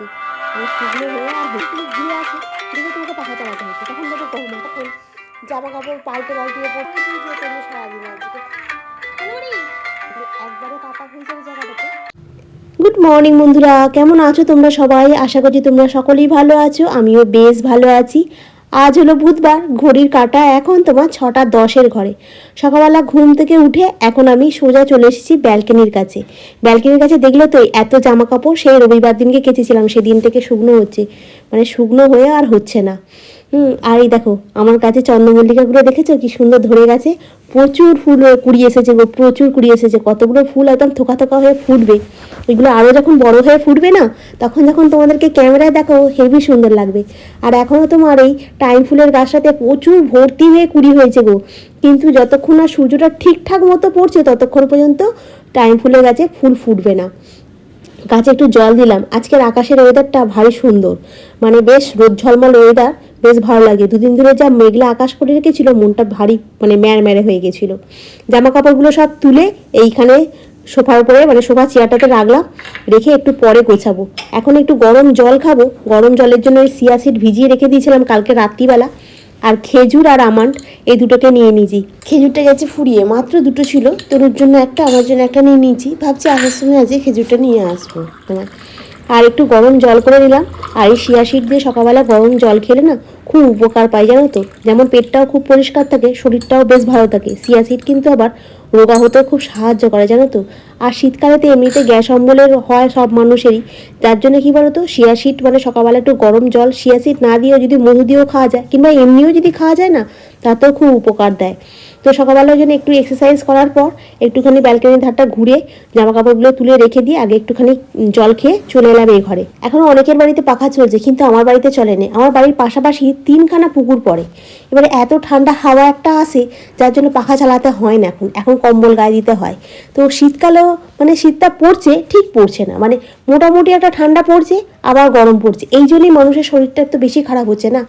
হচ্ছে মানে শুকনো হয়ে আর হচ্ছে ঘুরে আছে। দেখে তোমাকে পাখা চালাতে হচ্ছে। তখন দেখো তখন জামা কাপড় পাল্টে পাল্টিয়ে পড়তে যে তুমি সারাদিন আজকে একবারে কাটা হয়ে যাবে জায়গাটাতে। গুড মর্নিং বন্ধুরা কেমন আছো তোমরা সবাই? আশা করছি তোমরা সকলেই ভালো আছো। আমিও বেশ ভালো আছি। আজ হলো বুধবার, ঘড়ির কাটা এখন তোমার ছটা দশের ঘরে। সকালবেলা ঘুম থেকে উঠে এখন আমি সোজা চলে এসেছি ব্যালকনির কাছে। ব্যালকনির কাছে দেখল তো এত জামা কাপড় সেই রবিবার দিনকে কেচেছিলাম, সেদিন থেকে শুকনো হচ্ছে। মানে শুকনো হয়ে আর হচ্ছে না। হুম, আর এই দেখো, আমার কাছে চন্দ্রমল্লিকাগুলো দেখেছ? কি সুন্দর ধরে গেছে। প্রচুর ফুল হয়ে কুড়ি এসেছে গো, প্রচুর কুড়ি এসেছে। কতগুলো ফুল একদম থোকা থোকা হয়ে ফুটবে। এগুলো আরও যখন বড় হয়ে ফুটবে না, তখন যখন তোমাদেরকে ক্যামেরায় দেখো হেভি সুন্দর লাগবে। আর এখনও তোমার এই টাইম ফুলের গাছটাতে প্রচুর ভর্তি হয়ে কুড়ি হয়েছে গো। কিন্তু যতক্ষণ না সূর্যটা ঠিকঠাক মতো পড়ছে, ততক্ষণ পর্যন্ত টাইম ফুলের গাছে ফুল ফুটবে না। গাছে একটু জল দিলাম। আজকের আকাশের ওয়েদারটা ভারী সুন্দর। মানে বেশ রোদ ঝলমল ওয়েদার বেশ ভালো লাগে। দুদিন ধরে যা মেঘলা আকাশ করে রেখেছিল, মনটা ভারী মানে ম্যারে হয়ে গেছিল। জামা কাপড়গুলো সব তুলে এইখানে সোফার উপরে মানে সোফা চেয়ারটাতে রাখলাম, রেখে একটু পরে গোছাবো। এখন একটু গরম জল খাব। গরম জলের জন্য ওই সিয়াসিড ভিজিয়ে রেখে দিয়েছিলাম কালকে রাত্রিবেলা। আর খেজুর আর আমান্ড, এই দুটোকে নিয়ে নিয়েছি। খেজুরটা গেছে ফুরিয়ে, মাত্র দুটো ছিল। তোর জন্য একটা, আমার জন্য একটা নিয়ে নিয়েছি। ভাবছি আসার সময় আজকে খেজুরটা নিয়ে আসব। তোমার আর একটু গরম জল করে নিলাম। আর এই শিয়াশিট দিয়ে সকালবেলা গরম জল খেলে না খুব উপকার পাই, জানো তো? যেমন পেটটাও খুব পরিষ্কার থাকে, শরীরটাও বেশ ভালো থাকে। সিয়াশিট কিন্তু আবার রোগা হতেও খুব সাহায্য করে, জানো তো? আর শীতকালে তো এমনিতে গ্যাস অম্বলের হয় সব মানুষেরই। যার জন্য কী বলো তো শিয়াশিট মানে সকালবেলা একটু গরম জল শিয়াশিট না দিয়েও যদি মধু দিয়েও খাওয়া যায়, কিংবা এমনিও যদি খাওয়া যায় না, তাতেও খুব উপকার দেয়। তো সকালবেলার জন্য একটু এক্সারসাইজ করার পর একটুখানি ব্যালকনির ধারটা ঘুরে জামা কাপড়গুলো তুলে রেখে দিয়ে আগে একটুখানি জল খেয়ে চলে এলাম এই ঘরে। এখনও অনেকের বাড়িতে পাখা চলছে, কিন্তু আমার বাড়িতে চলে নেই আমার বাড়ির পাশাপাশি তিনখানা পুকুর পড়ে। এবারে এত ঠান্ডা হাওয়া একটা আসে যার জন্য পাখা চালাতে হয় না এখন। এখন কম্বল গায়ে দিতে হয়। তো শীতকালেও মানে শীতটা পড়ছে, ঠিক পড়ছে না। মানে মোটামুটি একটা ঠান্ডা পড়ছে, আবার গরম পড়ছে। এই জন্যই মানুষের শরীরটা একটু বেশি খারাপ হচ্ছে না?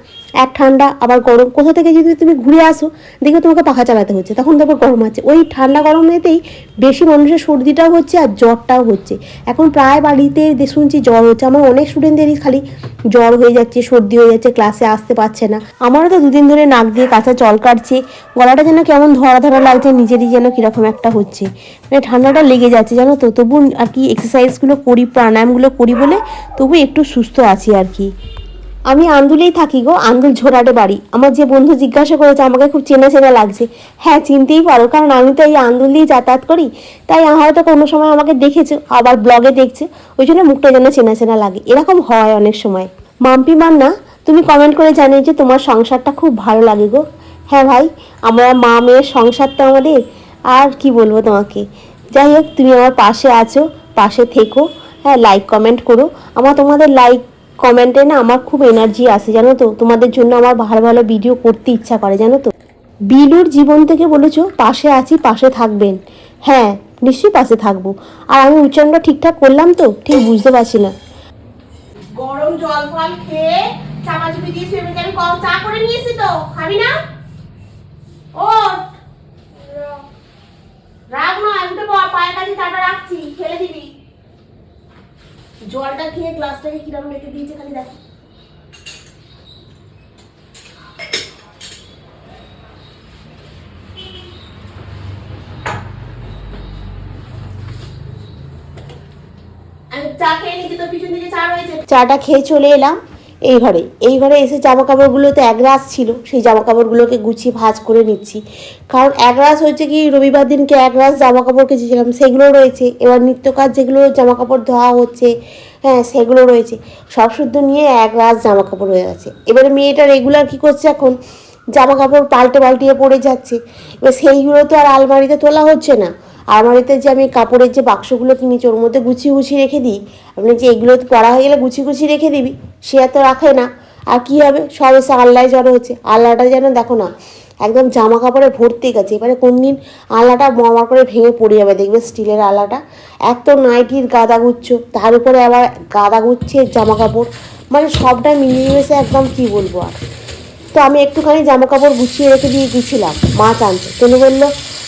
এক ঠান্ডা, আবার গরম। কোথা থেকে যদি তুমি ঘুরে আসো, দেখবে তোমাকে পাখা চালাতে হচ্ছে। তখন তারপর গরম আছে ওই ঠান্ডা গরমেতেই বেশি মানুষের সর্দিটাও হচ্ছে আর জ্বরটাও হচ্ছে। এখন প্রায় বাড়িতে শুনছি জ্বর হচ্ছে। আমার অনেক স্টুডেন্টদেরই খালি জ্বর হয়ে যাচ্ছে, সর্দি হয়ে যাচ্ছে ক্লাসে আসতে পারছে না। আমারও তো দুদিন ধরে নাক দিয়ে কাঁচা জল কাটছে, গলাটা যেন কেমন ধরা ধরা লাগছে, নিজেরই যেন কীরকম একটা হচ্ছে। মানে ঠান্ডাটা লেগে যাচ্ছে, জানো তো, তবু আর কি এক্সারসাইজগুলো করি, প্রাণায়ামগুলো করি বলে তবু একটু সুস্থ আছি আর কি। আমি আন্দুলেই থাকি গো, আন্দুল ঝোরাটে বাড়ি। আমার যে বন্ধু জিজ্ঞাসা করেছে, আমাকে খুব চেনা চেনা লাগছে। হ্যাঁ চিনতেই পারো, কারণ আমি তো এই আন্দুল দিয়ে যাতায়াত করি, তাই হয়তো কোনো সময় আমাকে দেখেছে, আবার ব্লগে দেখছে, ওই জন্য মুখটা যেন চেনা চেনা লাগে। এরকম হয় অনেক সময়। মাম্পি মান্না তুমি কমেন্ট করে জানিয়ে যে তোমার সংসারটা খুব ভালো লাগে গো। হ্যাঁ ভাই, আমরা মা মেয়ের সংসার তো আমাদের, আর কি বলব তোমাকে? যাই হোক, তুমি আমার পাশে আছো, পাশে থেকো হ্যাঁ লাইক কমেন্ট করো। আমার তোমাদের লাইক কমেন্টে না আমার খুব এনার্জি আসে, জানো তো? তোমাদের জন্য আমার ভালো ভালো ভিডিও করতে ইচ্ছা করে, জানো তো? বিলুর জীবন থেকে বলেছ, পাশে আছি, পাশে থাকবেন। হ্যাঁ নিশ্চয়ই পাশে থাকব। আর আমি উচ্চারণটা ঠিকঠাক করলাম তো, ঠিক বুঝতে পারছি না। গরম জল ফল খেয়ে চাপাচুপি দিয়ে সেদিনকে আমি কম চা করে নিয়েছি তো, খাবি না? ও রাখ না একটু পায়ের কাছে চাটা রাখছি, ফেলে দিবি। জলটা খেয়ে গ্লাসটাকে কিরম রেখে দিয়েছে খালি দেখ। আমি চা চা চাটা খেয়ে চলে এলাম। এই ঘরে এই ঘরে এসে জামা কাপড়গুলো তো এক রাস ছিল, সেই জামা কাপড়গুলোকে গুছিয়ে ভাঁজ করে নিচ্ছি। কারণ এক রাস হচ্ছে কি, রবিবার দিনকে এক রাস জামা কাপড় কেচেছিলাম, সেগুলো রয়েছে। এবার নিত্য কাজ যেগুলো জামা কাপড় ধোয়া হচ্ছে হ্যাঁ সেগুলো রয়েছে। সব শুদ্ধ নিয়ে এক রাস জামা কাপড় হয়ে গেছে। এবারে মেয়েটা রেগুলার কী করছে এখন? জামা কাপড় পাল্টে পাল্টিয়ে পড়ে যাচ্ছে। এবার সেইগুলো তো আর আলমারিতে তোলা হচ্ছে না। আলমারিতে যে আমি কাপড়ের যে বাক্সগুলো কিনেছি, ওর মধ্যে গুছিয়ে গুছিয়ে রেখে দিই। আপনি যে এগুলো পড়া হয়ে গেলে গুছিয়ে গুছিয়ে রেখে দিবি, সে আর তো রাখে না। আর কি হবে? সব এসে আল্লায় জড়ো হচ্ছে। আল্লাহটা যেন দেখো না, একদম জামা কাপড়ে ভর্তি গেছে। এবারে কোন দিন আলাটা মামার করে ভেঙে পড়ে যাবে, দেখবে স্টিলের আলাটা এক তো নাইটির গাদা গুচ্ছ, তার উপরে আবার গাদা গুচ্ছে জামা কাপড় মানে সবটা মিলিয়ে একদম কি বলব আর। তো আমি একটুখানি জামা কাপড় গুছিয়ে রেখে দিয়ে গেছিলাম মাছ আনতে তনু বলল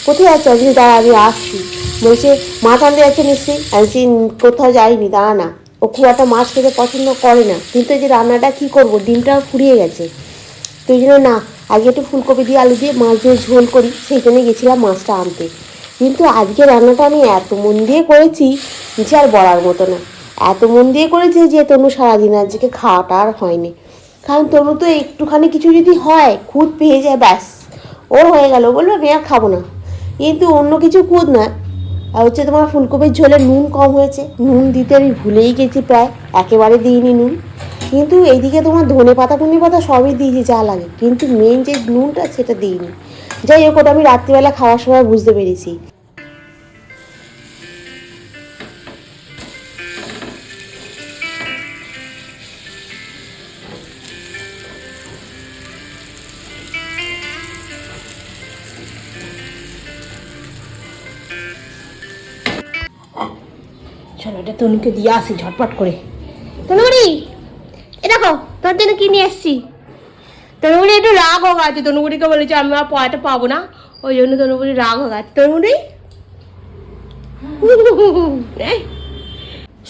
কোথায় যাচ্ছ আমি দাঁড়া, আমি আসছি। বলছে মাছ আনতে যাচ্ছে নিশ্চয়ই? আমি কোথাও যাইনি, দাঁড়া না। ও খুব একটা মাছ খেতে পছন্দ করে না। কিন্তু এই যে রান্নাটা কী করব? ডিমটা ফুরিয়ে গেছে। তো এই জন্য না, আজকে একটু ফুলকপি দিয়ে আলু দিয়ে মাছ দিয়ে ঝোল করি। সেই জন্য গেছিলাম মাছটা আনতে। কিন্তু আজকে রান্নাটা আমি এত মন দিয়ে করেছি যে আর বলার মতো না। এত মন দিয়ে করেছি যে তনু সারাদিন আজকে খাওয়াটা আর হয়নি। কারণ তনু তো একটুখানি কিছু যদি হয়, খুদ পেয়ে যায়, ব্যাস। ওর হয়ে গেল, বলল, আমি আর খাব না। কিন্তু অন্য কিছু কুদ না। আর হচ্ছে তোমার ফুলকপির ঝোলে নুন কম হয়েছে। নুন দিতে আমি ভুলেই গেছি প্রায়, একেবারে দিইনি নুন। কিন্তু এইদিকে তোমার ধনে পাতা টনে পাতা সবই দিয়েছি, যা লাগে। কিন্তু মেন যে নুনটা, সেটা দিইনি। যাই হোক, ওটা আমি রাত্রিবেলা খাওয়ার সময় বুঝতে পেরেছি। এটা তনুকে দিয়ে আসি ঝটপট করে তনুগুড়ি এ দেখো তোর জন্য কি নিয়ে এসছি তনুগুড়ি একটু রাগ হোক আছে তনুগুড়িকে বলেছি আমি আর পড়াতে পাবো না ওই জন্য তনুগুড়ি রাগ হোক আছে তনুগুড়ি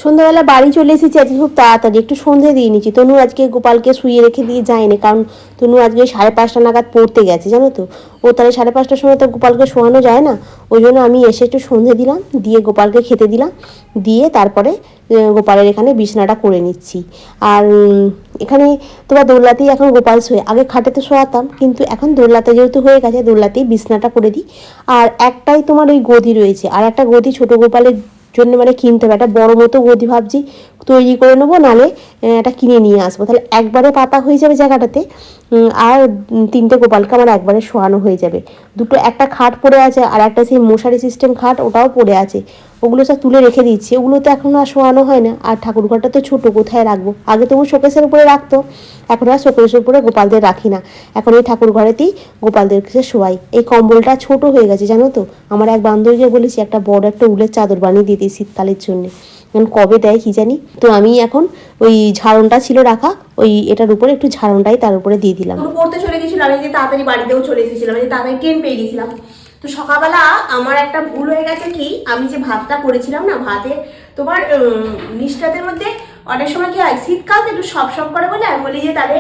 সন্ধ্যাবেলা বাড়ি চলে এসেছি আজকে খুব তাড়াতাড়ি। একটু সন্ধে দিয়ে নিচ্ছি। তনু আজকে গোপালকে শুয়ে রেখে দিয়ে যায়নি, কারণ তনু আজকে সাড়ে পাঁচটা নাগাদ পড়তে গেছে, জানো তো। ও তাহলে সাড়ে পাঁচটার সময় তো গোপালকে শোয়ানো যায় না। ওই জন্য আমি এসে একটু সন্ধে দিলাম, দিয়ে গোপালকে খেতে দিলাম, দিয়ে তারপরে গোপালের এখানে বিছানাটা করে নিচ্ছি। আর এখানে তোমার দোলনাতেই এখন গোপাল শোয়ে। আগে খাটেতে শোয়াতাম, কিন্তু এখন দোলনাতে যেহেতু হয়ে গেছে, দোলনাতেই বিছনাটা করে দিই। আর একটাই তোমার ওই গদি রয়েছে, আর একটা গদি ছোট গোপালের জন্য মানে কিনতে হবে। একটা বড় মতো গদি ভাবছি, তৈরি করে নেব, নালে এটা কিনে নিয়ে আসব। তাহলে একবারে পাতা হয়ে যাবে জায়গাটাতে আর তিনটে গোপালকে আমার একবারে শোয়ানো হয়ে যাবে। দুটো, একটা খাট পড়ে আছে, আর একটা সেই মশারি সিস্টেম খাট, ওটাও পড়ে আছে। ওগুলো সব তুলে রেখে দিচ্ছি ওগুলো তো এখন আর শোয়ানো হয় না। আর ঠাকুর ঘরটা তো ছোটো, কোথায় রাখব? আগে তবু শোকেসের উপরে রাখতো। এখন আর শোকেসের উপরে গোপালদের রাখি না। এখন এই ঠাকুর ঘরেতেই গোপালদেরকে শোয়াই। এই কম্বলটা ছোট হয়ে গেছে, জানো তো? আমার এক বান্ধবীকে বলেছি, একটা বড় একটা উলের চাদর বানিয়ে দিতে শীতকালের জন্যে। এখন কবে দেয় কি জানি? তো আমি এখন ওই ঝাড়নটা ছিল রাখা, ওই এটার উপরে একটু ঝাড়নটাই তার উপরে দিয়ে দিলাম। পড়তে চলে গেছিল আমি যে তাড়াতাড়ি বাড়িতেও চলে এসেছিলাম যে তাড়াতাড়ি ট্রেন পেয়ে গেছিলাম। তো সকালবেলা আমার একটা ভুল হয়ে গেছে কি? আমি যে ভাতটা করেছিলাম না, ভাতে তোমার নিষ্ঠাতের মধ্যে অনেক সময় কি হয়, শীতকাল একটু সব সব করে বলে, আমি বলি যে তাহলে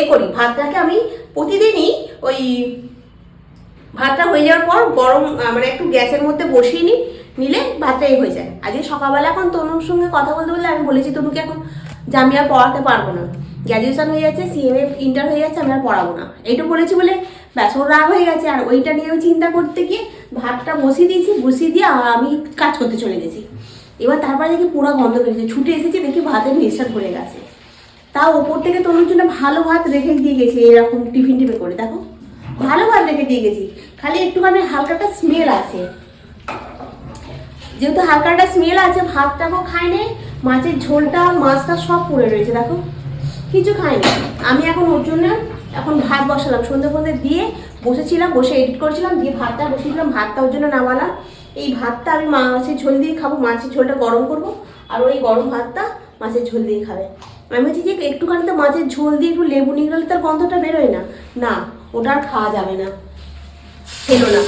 এ করি। ভাতটাকে আমি প্রতিদিনই ওই ভাতটা হয়ে যাওয়ার পর গরম মানে একটু গ্যাসের মধ্যে বসিয়ে নিই নিলে ভাতটাই হয়ে যায়। আজকে সকালবেলা এখন তনুর সঙ্গে কথা বলতে বললে আমি বলেছি তনুকে এখন জামিয়া পড়াতে পারব না। গ্র্যাজুয়েশন হয়ে যাচ্ছে সিএমএ ইন্টার হয়ে যাচ্ছে আমি আর পড়াবো না। এইটুকু বলেছি বলে ব্যাস ওর রাগ হয়ে গেছে, আর ওইটা নিয়েও চিন্তা করতে গিয়ে ভাতটা বসিয়ে দিয়েছি, বসিয়ে দিয়ে আমি কাজ করতে চলে গেছি। এবার তারপরে দেখি পুরো গন্ধ করেছে ছুটে এসেছি, দেখি ভাতের মিক্সচার ভরে গেছে। তা ওপর থেকে তোমার জন্য ভালো ভাত রেখে দিয়ে গেছি, এরকম টিফিন টিফিন করে, দেখো। ভালো ভাত রেখে দিয়ে গেছি, খালি একটুখানি হালকাটা স্মেল আছে। যেহেতু হালকাটা স্মেল আছে ভাতটাকেও খায়নি মাছের ঝোলটা, মাছটা সব পড়ে রয়েছে, দেখো। কিছু খাইনি। আমি এখন ওর জন্য এখন ভাত বসালাম। সন্ধ্যে ফন্ধে দিয়ে বসেছিলাম, বসে এডিট করেছিলাম, দিয়ে ভাতটা বসিয়েছিলাম। ভাতটা ওর জন্য নামালাম। এই ভাতটা আমি মাছের ঝোল দিয়ে খাব। মাছের ঝোলটা গরম করব। আর ওই গরম ভাতটা মাছের ঝোল দিয়ে খাবে। আমি বলছি, যে একটুখানি তো মাছের ঝোল দিয়ে একটু লেবু নিয়ে গেলে তার গন্ধটা বেরোয় না। না, ওটা আর খাওয়া যাবে না। খেলো না।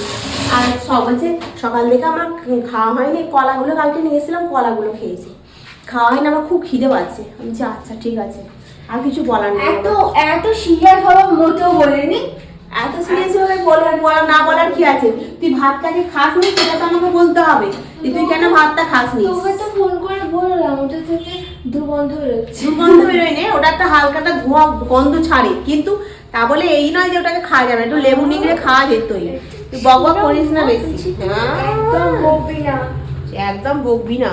আর সব হচ্ছে সকাল থেকে আমার খাওয়া হয়নি। কলাগুলো কালকে নিয়েছিলাম কলাগুলো খেয়েছি। খাওয়া হয়নি, আমার খুব খিদে পাচ্ছে। আমি বলছি আচ্ছা ঠিক আছে। আর কিছু বলার নেই এত এত সিরিয়াস হওয়া মোটেও বলেনি। এত সিরিয়াস ভাবে বলার বলা না বলার কি আছে? তুই ভাতটাকে খাস নি সেটা তো আমাকে বলতে হবে। যে তুই কেন ভাতটা খাস নি? তোকে তো ফোন করে বললাম ওটা থেকে দুর্গন্ধ বেরোচ্ছে। দুর্গন্ধ বেরোয় নে ওটা একটা হালকাটা ধোঁয়া গন্ধ ছাড়ে। কিন্তু তা বলে এই নয় যে ওটাকে খাওয়া যাবে একটু লেবু নিগড়ে খাওয়া যেতই। তুই বক বক করিস না বেশি। হ্যাঁ? একদম বলবি না। একদম বকবি না।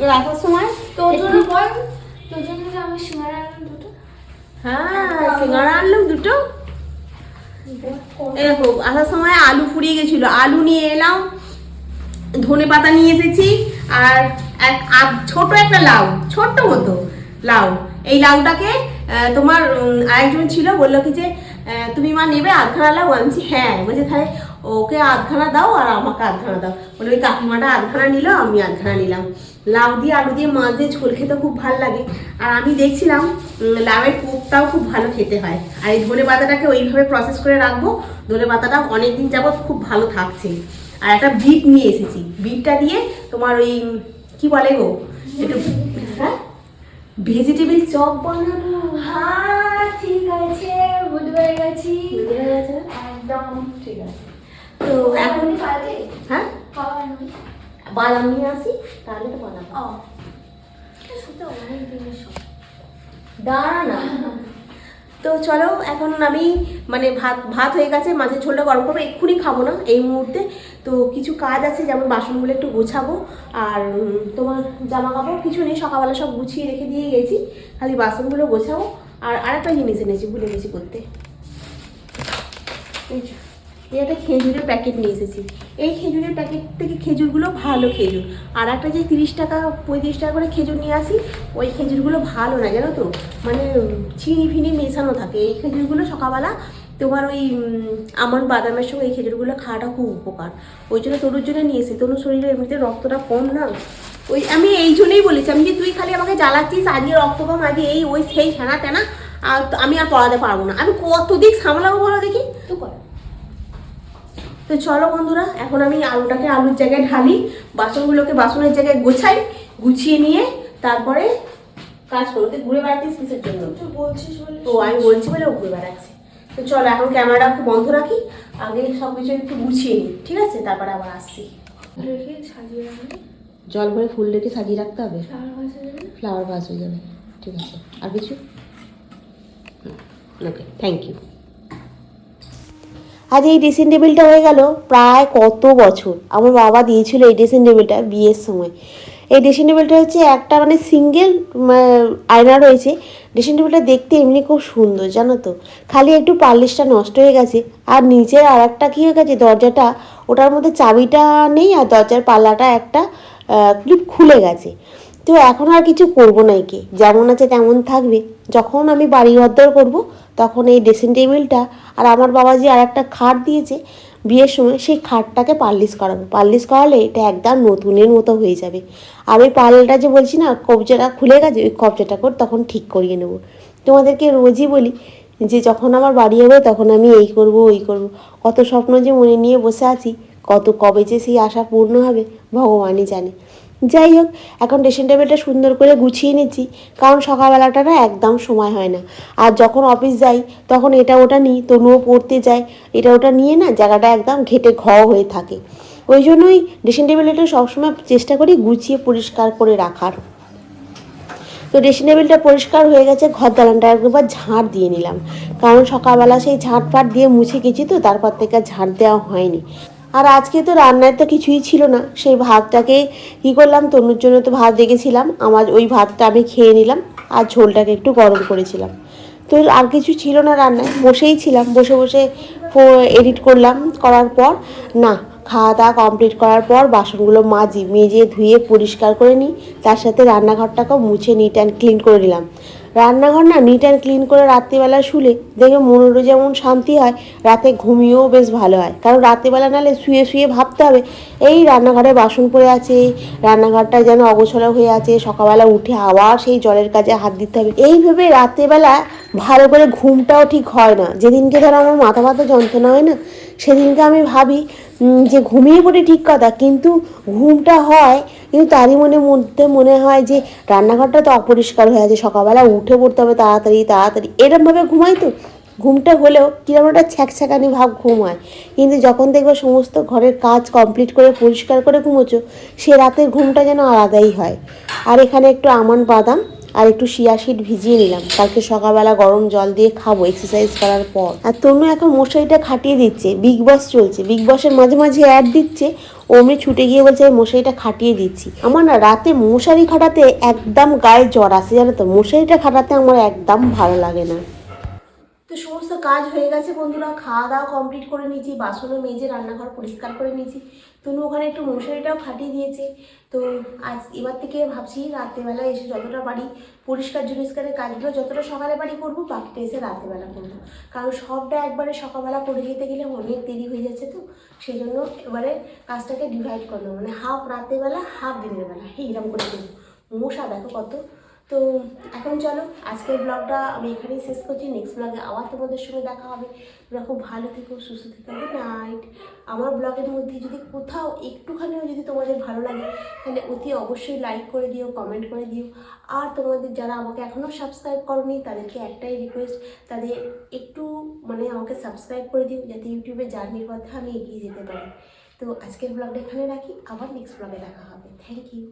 রাখার সময় তোর জন্য বল। তোর জন্য আমি সিঙ্গারা আনলাম দুটো। হ্যাঁ সিঙ্গারা আনলাম দুটো। এই দেখো আসার সময় আলু ফুরিয়ে গেছিল। আলু নিয়ে এলাম ধনে পাতা নিয়ে এসেছি আর এক ছোট একটা লাউ ছোট্ট মতো লাউ। এই লাউটাকে তোমার আরেকজন ছিল বলল কি যে তুমি মা নেবে আধখানা লাউ? আনছি হ্যাঁ। বলছে তাহলে ওকে আধখানা দাও আর আমাকে আধখানা দাও। বলে ওই কাকিমাটা আধখানা নিল আমি আধখানা নিলাম। লাউ দিয়ে আলু দিয়ে মাছ দিয়ে ঝোল খেতে খুব ভালো লাগে। আর আমি দেখছিলাম লাউয়ের কোপটাও খুব ভালো খেতে হয়। আর এই ধনে পাতাটাকে ওইভাবে প্রসেস করে রাখব ধনে পাতাটা অনেক দিন যাবত খুব ভালো থাকছে। আর একটা বিট নিয়ে এসেছি। বিটটা দিয়ে তোমার ওই কি বলে গো? একটু হ্যাঁ? ভেজিটেবিল চপ বানাবো হ্যাঁ ঠিক আছে বুঝতে গেছি? একদম ঠিক আছে। তো এখন হ্যাঁ? আসি তাহলে তো দাঁড়া না। তো চলো এখন আমি মানে ভাত ভাত হয়ে গেছে মাছের ঝোলটা গরম করব এক্ষুনি খাব না এই মুহূর্তে। তো কিছু কাজ আছে যেমন বাসনগুলো একটু গোছাবো আর তোমার জামা কাপড় কিছু নেই সকালবেলা সব গুছিয়ে রেখে দিয়ে গেছি। খালি বাসনগুলো গোছাবো আর আরেকটা জিনিস এনেছি ভুলে গেছি করতে এই এই একটা খেজুরের প্যাকেট নিয়ে এসেছি। এই খেজুরের প্যাকেট থেকে খেজুরগুলো ভালো খেজুর। আর একটা যে তিরিশ টাকা, পঁয়ত্রিশ টাকা করে খেজুর নিয়ে আসি, ওই খেজুরগুলো ভালো না জানো তো? মানে চিনি ফিনি মেশানো থাকে। এই খেজুরগুলো সকালবেলা তোমার ওই আমন বাদামের সঙ্গে এই খেজুরগুলো খাওয়াটা খুব উপকার। ওই জন্য তরুর জন্য নিয়ে এসেছি। তরুর শরীরে এমনিতে রক্তটা কম না? ওই আমি এই জন্যই বলেছি, আমি যে তুই খালি আমাকে জ্বালাচ্ছিস, আজকে রক্ত কম, আজকে এই, ওই সেই ফেনা টেনা আর আমি আর পড়াতে পারব না। আমি কত দিক সামলাবো বলো দেখি? তো কর। তো চলো বন্ধুরা এখন আমি আলুটাকে আলুর জায়গায় ঢালি বাসনগুলোকে বাসনের জায়গায় গোছাই গুছিয়ে নিয়ে তারপরে কাজ করব। তুই ঘুরে বেড়াচ্ছিস কিসের জন্য? বলছিস বলে তো আমি বলছি বলে ও ঘুরে বেড়াচ্ছে। তো চলো এখন ক্যামেরাটা একটু বন্ধ রাখি আগে সব কিছু একটু গুছিয়ে নিই ঠিক আছে? তারপরে আবার আসছি। রেখে সাজিয়ে রাখবি? জল ভরে ফুল রেখে সাজিয়ে রাখতে হবে? ফ্লাওয়ার ভাস হয়ে যাবে ঠিক আছে। আর কিছু? ওকে থ্যাংক ইউ আজ এই ড্রেসিং টেবিলটা হয়ে গেল প্রায় কত বছর? আমার বাবা দিয়েছিল এই ড্রেসিং টেবিলটা বিয়ের সময়। এই ড্রেসিং টেবিলটা হচ্ছে একটা মানে সিঙ্গেল আয়না রয়েছে। ড্রেসিং টেবিলটা দেখতে এমনি খুব সুন্দর, জানো তো? খালি একটু পার্লিশটা নষ্ট হয়ে গেছে। আর নিচের আর একটা কী হয়ে গেছে? দরজাটা, ওটার মধ্যে চাবিটা নেই আর দরজার পাল্লাটা একটা খুলে গেছে। তো এখন আর কিছু করব না একে। যেমন আছে তেমন থাকবে। যখন আমি বাড়ি ঘরদর করব, তখন এই ড্রেসিং টেবিলটা আর আমার বাবা যে আর একটা খাট দিয়েছে বিয়ের সময়, সেই খাটটাকে পার্লিশ করাবো। পার্লিশ করালে এটা একদম নতুনের মতো হয়ে যাবে। আর ওই পাল্লাটা যে বলছি না, কবজাটা খুলে গেছে, ওই কবজাটা করে তখন ঠিক করিয়ে নেব। তোমাদেরকে রোজই বলি যে যখন আমার বাড়ি হবে, তখন আমি এই করব, ওই করব। কত স্বপ্ন যে মনে নিয়ে বসে আছি, কত কবে যে সেই আশা পূর্ণ হবে, ভগবানই জানে। যাই হোক, এখন ড্রেসিং টেবিলটা সুন্দর করে গুছিয়ে নিচ্ছি, কারণ সকালবেলাটা না একদম সময় হয় না। আর যখন অফিস যাই, তখন এটা ওটা নিই, তনুও পড়তে যায়, এটা ওটা নিয়ে না জায়গাটা একদম ঘেটে ঘ হয়ে থাকে। ওই জন্যই ড্রেসিং টেবিলটা সবসময় চেষ্টা করি গুছিয়ে পরিষ্কার করে রাখার। তো ড্রেসিং টেবিলটা পরিষ্কার হয়ে গেছে, ঘর দালানটা একবার ঝাঁট দিয়ে নিলাম। কারণ সকালবেলা সেই ঝাঁট ফাট দিয়ে মুছে গেছি তো, তারপর থেকে ঝাঁট দেওয়া হয়নি। আর আজকে তো রান্নার তো কিছুই ছিল না। সেই ভাতটাকে কী করলাম, তনুর জন্য তো ভাত দেখেছিলাম আমার ওই ভাতটা আমি খেয়ে নিলাম আর ঝোলটাকে একটু গরম করেছিলাম। তো আর কিছু ছিল না রান্নায়, বসেই ছিলাম। বসে বসে এডিট করলাম। করার পর, না, খাওয়া দাওয়া কমপ্লিট করার পর বাসনগুলো মাজি, মেজে ধুয়ে পরিষ্কার করে নিই। তার সাথে রান্নাঘরটাকেও মুছে নিট অ্যান্ড ক্লিন করে নিলাম। রান্নাঘর না নিট অ্যান্ড ক্লিন করে রাত্রিবেলা শুলে দেখে মনেরও যেমন শান্তি হয়, রাতে ঘুমিয়েও বেশ ভালো হয়। কারণ রাত্রিবেলা নালে শুয়ে শুয়ে ভাবতে হবে, এই রান্নাঘরে বাসন পড়ে আছে রান্নাঘরটা যেন অগোছলা হয়ে আছে, সকালবেলা উঠে আবার সেই জলের কাজে হাত দিতে হবে। এই ভেবে রাত্রিবেলা ভালো করে ঘুমটাও ঠিক হয় না। যেদিনকে ধরো আমার মাথা ব্যথা যন্ত্রণা হয় না, সেদিনকে আমি ভাবি যে ঘুমিয়ে পড়ে ঠিক কথা, কিন্তু ঘুমটা হয়, কিন্তু তারই মনে মধ্যে মনে হয় যে রান্নাঘরটা তো অপরিষ্কার হয়ে আছে, সকালবেলা উঠে পড়তে হবে তাড়াতাড়ি তাড়াতাড়ি। এরমভাবে ঘুমাই তো? ঘুমটা হলেও কীরকম একটা ছ্যাঁকছ্যাঁকানি ভাব ঘুম হয়। কিন্তু যখন দেখবে সমস্ত ঘরের কাজ কমপ্লিট করে, পরিষ্কার করে ঘুমোচ্ছ, সে রাতের ঘুমটা যেন আলাদাই হয়। আর এখানে একটু আমন বাদাম আর একটু শিয়া শিট ভিজিয়ে নিলাম। কালকে সকালবেলা গরম জল দিয়ে খাব এক্সারসাইজ করার পর। আর তনু এখন মশারিটা খাটিয়ে দিচ্ছে বিগ বস চলছে। বিগ বসের মাঝে মাঝে অ্যাড দিচ্ছে, অমনি ছুটে গিয়ে বলছে আমি মশারিটা খাটিয়ে দিচ্ছি। আমার না রাতে মশারি খাটাতে একদম গায়ে জ্বর আসে, জানো তো? মশারিটা খাটাতে আমার একদম ভালো লাগে না। তো সমস্ত কাজ হয়ে গেছে বন্ধুরা, খাওয়া দাওয়া কমপ্লিট করে নিয়েছি, বাসনও মেজে, রান্নাঘর পরিষ্কার করে নিয়েছি। তনু ওখানে একটু মশারিটাও খাটিয়ে দিয়েছে। তো আজ এবার থেকে ভাবছি রাত্রেবেলা এসে যতটা বাড়ি পরিষ্কার জরিষ্কারের কাজগুলো যতটা সকালে বাড়ি করব, বাকিটা এসে রাত্রেবেলা করব। কারণ সবটা একবারে সকালবেলা করে যেতে গেলে অনেক দেরি হয়ে যাচ্ছে তো, সেই জন্য এবারে কাজটাকে ডিভাইড করল মানে হাফ রাত্রেবেলা হাফ দিনের বেলা এইরকম করে করব। মশা দেখো কত তো এখন চলো, আজকের ব্লগটা আমি এখানেই শেষ করছি। নেক্সট ব্লগে আবার তোমাদের সঙ্গে দেখা হবে। তোমরা খুব ভালো থেকো, সুস্থ থেকো। গুড নাইট আমার ব্লগের মধ্যে যদি কোথাও একটুখানিও যদি তোমাদের ভালো লাগে, তাহলে অতি অবশ্যই লাইক করে দিও কমেন্ট করে দিও। আর তোমাদের যারা আমাকে এখনও সাবস্ক্রাইব করনি, তাদেরকে একটাই রিকোয়েস্ট তাদের একটু মানে আমাকে সাবস্ক্রাইব করে দিও, যাতে ইউটিউবে জার্নির পথে আমি এগিয়ে যেতে পারি। তো আজকের ব্লগটা এখানে রাখি। আবার নেক্সট ব্লগে দেখা হবে। Thank you